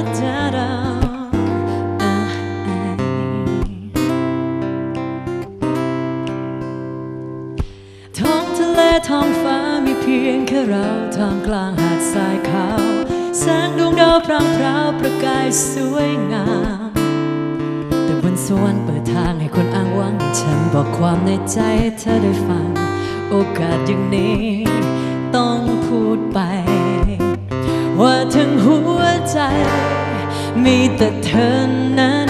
ท้องทะเลท้องฟ้ามีเพียงแค่เราท่างกลางหาดทรายขาวแสงดวงดาวพร่างพร้าวประกายสวยงาม แต่บนสวรรค์เปิดทางให้คนอ้างว้างฉันบอกความในใจเธอได้ฟัง โอกาสอย่างนี้ ต้องพูดไป ว่าทั้งหัวใจ มีแต่เธอนั้น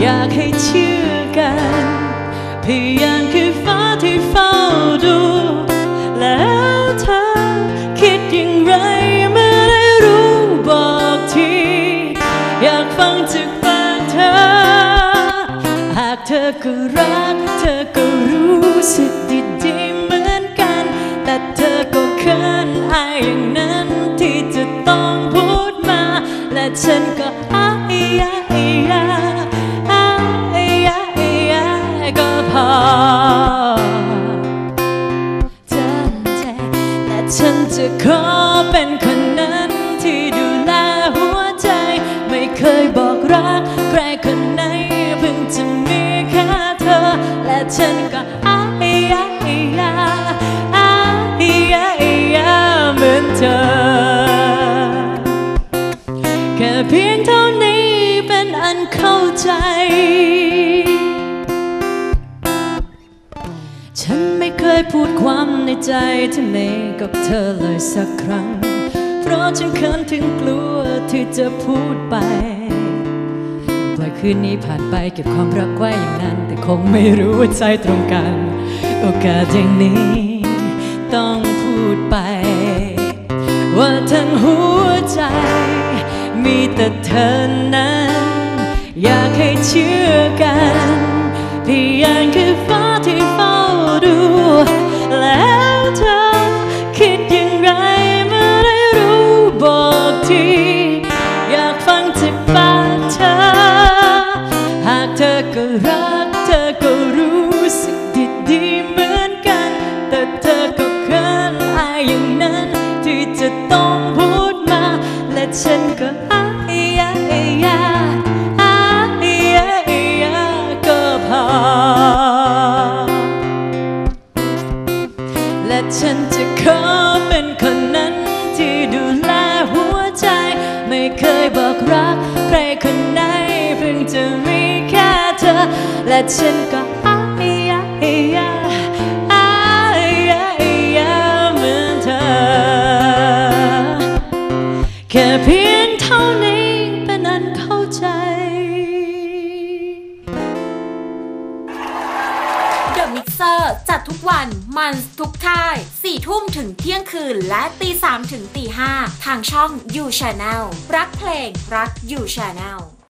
อยากให้เชื่อกันพยานคือฟ้าที่เฝ้าดู แล้วเธอคิดอย่างไรเมื่อได้รู้บอกที อยากฟังจากปากเธอ หากเธอก็รัก และฉันก็อายะอายะอายะอายะก็พอเธอใจและฉันจะขอเป็นคนนั้นที่ดูแลหัวใจ ไม่เคยบอกรักใครคนไหนเพิ่งจะมีแค่เธอ และฉันก็ เพียงเท่านี้เป็นอันเข้าใจ ฉันไม่เคยพูดความในใจที่มีกับเธอเลยสักครั้ง เพราะฉันเขินถึงกลัวที่จะพูดไปปล่อยคืนนี้ผ่านไปเก็บความรักไว้อย่างนั้น แต่คงไม่รู้ว่าใจตรงกัน โอกาสอย่างนี้ ต้องพูดไป มีแต่เธอนั้น อยากให้เชื่อกันพยานคือฟ้าที่เฝ้าดู แล้วเธอคิดอย่างไรเมื่อได้รู้บอกที อยากฟังจากปากเธอ หากเธอก็รักเธอก็รู้สึกดีๆเหมือนกัน แต่เธอก็เขินอายอย่างนั้นที่จะต้องพูดมา และฉันก็ เคยบอกรัก ใครคนไหนเพิ่งจะมีแค่เธอ และฉันก็ เดอะมิกเซอร์ จัดทุกวันมันทุกท่าย4ทุ่มถึงเที่ยงคืนและตี3ถึงตี5ทางช่อง You Channel รักเพลงรัก You Channel